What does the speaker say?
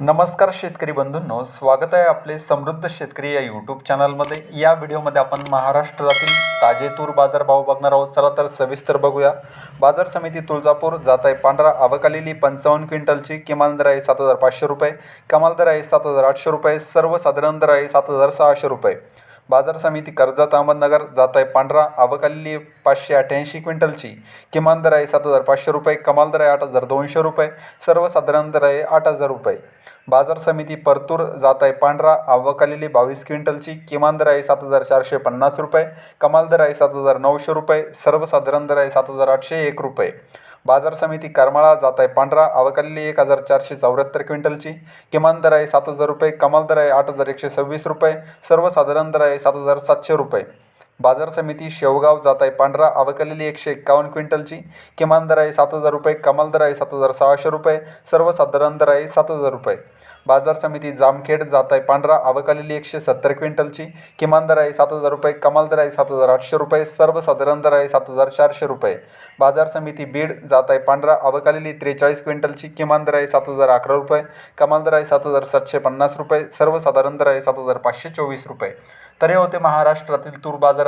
नमस्कार शेतकरी बंधूंनो स्वागत आहे आपले समृद्ध शेतकरी या यूट्यूब चॅनलमध्ये या व्हिडिओमध्ये आपण महाराष्ट्रातील ताजे तूर बाजार भाव बघणार आहोत. चला तर सविस्तर बघूया. बाजार समिती तुळजापूर जात आहे पांढरा. आवकालेली पंचावन्न क्विंटलची. किमान दर आहे सात हजार पाचशे रुपये. कमाल दर आहे सात हजार आठशे रुपये. सर्वसाधारण दर आहे सात हजार सहाशे रुपये. बाजार समिती कर्जत अहमदनगर जात आहे पांढरा आवकालेली पाचशे अठ्ठ्याऐंशी क्विंटलची. किमान दर आहे सात हजार पाचशे रुपये कमाल दर आहे आठ हजार दोनशे रुपये सर्वसाधारण दर आहे आठ हजार रुपये. बाजार समिती परतूर जात आहे पांढरा आवकालेली बावीस क्विंटलची किमान दर आहे सात हजार चारशे पन्नास रुपये कमाल दर आहे सात हजार नऊशे रुपये सर्वसाधारण दर आहे सात हजार आठशे एक रुपये. बाजार समिती करमाळा जात आहे. पांढरा आवकालेली एक हजार चारशे चौऱ्याहत्तर क्विंटलची. किमान दर आहे सात हजार रुपये कमाल दर आहे आठ हजार एकशे सव्वीस रुपये. सर्वसाधारण दर आहे सात हजार सातशे रुपये. बाजार समिती शेवगाव जात आहे पांढरा अवकलेली एकशे एक्कावन्न क्विंटलची. किमान दर आहे सात हजार रुपये कमाल दर आहे सात हजार सहाशे रुपये सर्वसाधारण दर आहे सात हजार रुपये. बाजार समिती जामखेड जात आहे पांढरा अवकालेली एकशे सत्तर क्विंटलची. किमान दर आहे सात हजार रुपये कमाल दर आहे सात हजार आठशे रुपये सर्वसाधारण दर आहे सात हजार चारशे रुपये. बाजार समिती बीड जात आहे पांढरा अवकालेली त्रेचाळीस क्विंटलची. किमान दर आहे सात हजार अकरा रुपये कमाल दर आहे सात हजार सातशे पन्नास रुपये सर्वसाधारण दर आहे सात हजार पाचशे चोवीस रुपये. तर हे होते महाराष्ट्रातील तूर बाजार